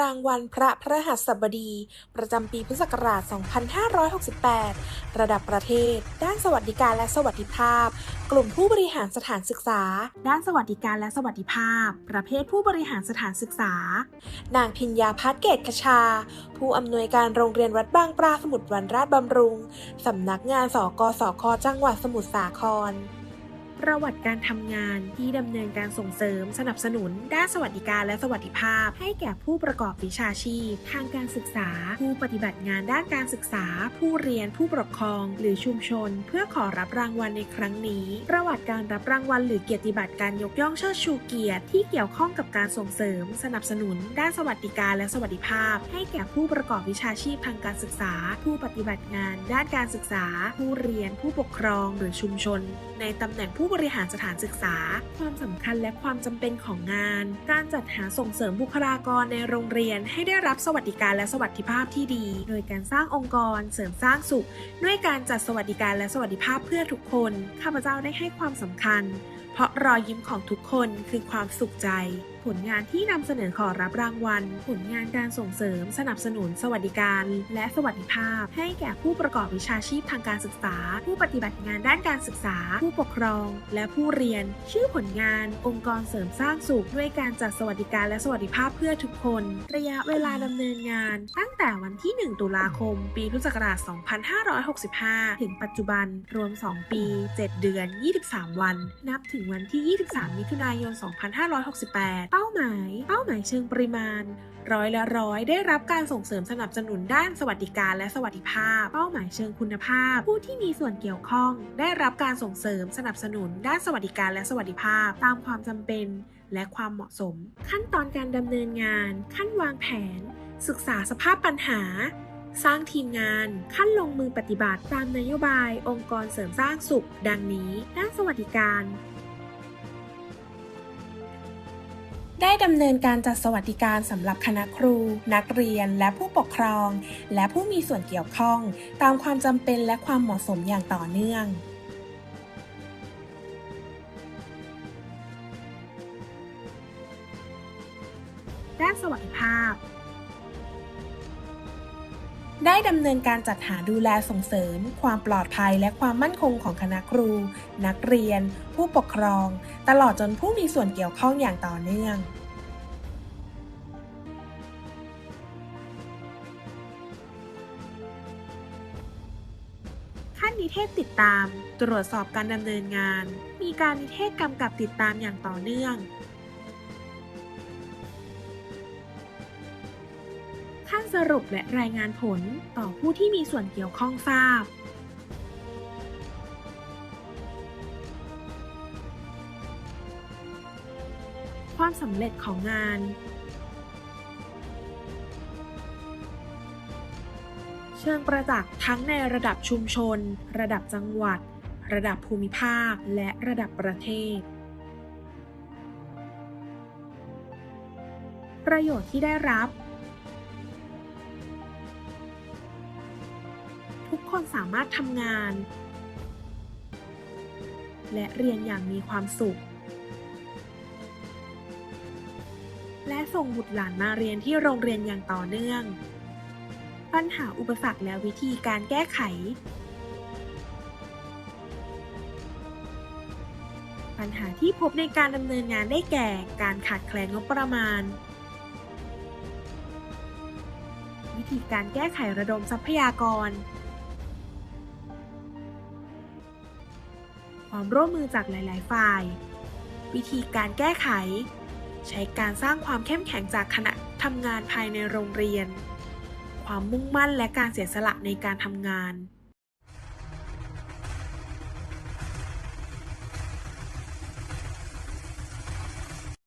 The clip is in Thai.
รางวัลพระพระหัสบดี ประจำปีพุทธศักราช 2568 ระดับประเทศ ด้านสวัสดิการและสวัสดิภาพ กลุ่มผู้บริหารสถานศึกษา ด้านสวัสดิการและสวัสดิภาพ ประเภทผู้บริหารสถานศึกษา นางพิญญาพัฒน์เกตคชา ผู้อำนวยการโรงเรียนวัดบางปลาสมุทรวันราชบำรุงสำนักงานสกสคจังหวัดสมุทรสาคร ประวัติการทำงานที่ดำเนินการส่งเสริมสนับสนุน ด้านสวัสดิการและสวัสดิภาพ ให้แก่ผู้ประกอบวิชาชีพ ทางการศึกษา ผู้ปฏิบัติงานด้านการศึกษา ผู้เรียนผู้ปกครอง หรือชุมชน เพื่อขอรับรางวัลในครั้งนี้ ประวัติการรับรางวัล หรือเกียรติบัตรการยกย่องเชิดชูเกียรติที่เกี่ยวข้องกับการส่งเสริม สนับสนุน ด้านสวัสดิการและสวัสดิภาพ ให้แก่ผู้ประกอบวิชาชีพทางการศึกษา ผู้ปฏิบัติงาน ด้านการศึกษา ผู้เรียนผู้ปกครอง หรือชุมชน ในตำแหน่งผู้บริหารสถานศึกษา ความสำคัญและความจำเป็นของงาน การจัดหาส่งเสริมบุคลากรในโรงเรียนให้ได้รับสวัสดิการและสวัสดิภาพที่ดี โดยการสร้างองค์กรเสริมสร้างสุข ด้วยการจัดสวัสดิการและสวัสดิภาพเพื่อทุกคน ข้าพเจ้าได้ให้ความสำคัญ เพราะรอยยิ้มของทุกคนคือความสุขใจ ผลงานที่นำเสนอขอรับรางวัล ผลงานการส่งเสริม สนับสนุน สวัสดิการ และสวัสดิภาพ ให้แก่ผู้ประกอบวิชาชีพทางการศึกษา ผู้ปฏิบัติงานด้านการศึกษา ผู้ปกครอง และผู้เรียน ชื่อผลงาน องค์กรเสริมสร้างสุขด้วยการจัดสวัสดิการและสวัสดิภาพเพื่อทุกคน ระยะเวลาดำเนินงาน ตั้งแต่วันที่ 1 ตุลาคม ปีพุทธศักราช 2565 ถึงปัจจุบัน รวม 2 ปี 7 เดือน 23 วัน นับถึงวันที่ 23 มิถุนายน 2568เป้าหมาย เป้าหมายเชิงปริมาณ ร้อยละร้อยได้รับการส่งเสริมสนับสนุนด้านสวัสดิการและสวัสดิภาพ เป้าหมายเชิงคุณภาพ ผู้ที่มีส่วนเกี่ยวข้อง ได้รับการส่งเสริมสนับสนุนด้านสวัสดิการและสวัสดิภาพ ตามความจำเป็นและความเหมาะสม ขั้นตอนการดำเนินงาน ขั้นวางแผน ศึกษาสภาพปัญหาสร้างทีมงาน ขั้นลงมือปฏิบัติตามนโยบาย องค์กรเสริมสร้างสุข ดังนี้ ด้านสวัสดิการ ได้ดำเนินการจัดสวัสดิการสำหรับคณะครู นักเรียนและผู้ปกครอง และผู้มีส่วนเกี่ยวข้อง ตามความจำเป็นและความเหมาะสมอย่างต่อเนื่องด้านสวัสดิภาพ ได้ดำเนินการจัดหาดูแลส่งเสริม ความปลอดภัยและความมั่นคงของคณะครู นักเรียน ผู้ปกครอง ตลอดจนผู้มีส่วนเกี่ยวข้องอย่างต่อเนื่องขั้นนิเทศติดตาม ตรวจสอบการดำเนินงาน มีการนิเทศกำกับติดตามอย่างต่อเนื่อง สรุปและรายงานผลต่อผู้ที่มีส่วนเกี่ยวข้องทราบความสำเร็จของงาน เชิงประจักษ์ทั้งในระดับชุมชน ระดับจังหวัด ระดับภูมิภาค และระดับประเทศ ประโยชน์ที่ได้รับ คนสามารถทำงาน และเรียนอย่างมีความสุข และส่งบุตรหลานมาเรียนที่โรงเรียนอย่างต่อเนื่อง ปัญหาอุปสรรคและวิธีการแก้ไข ปัญหาที่พบในการดำเนินงานได้แก่การขาดแคลนงบประมาณวิธีการแก้ไขระดมทรัพยากร ความร่วมมือจากหลาย ๆ ฝ่าย วิธีการแก้ไข ใช้การสร้างความเข้มแข็งจากคณะทำงานภายในโรงเรียน ความมุ่งมั่นและการเสียสละในการทำงาน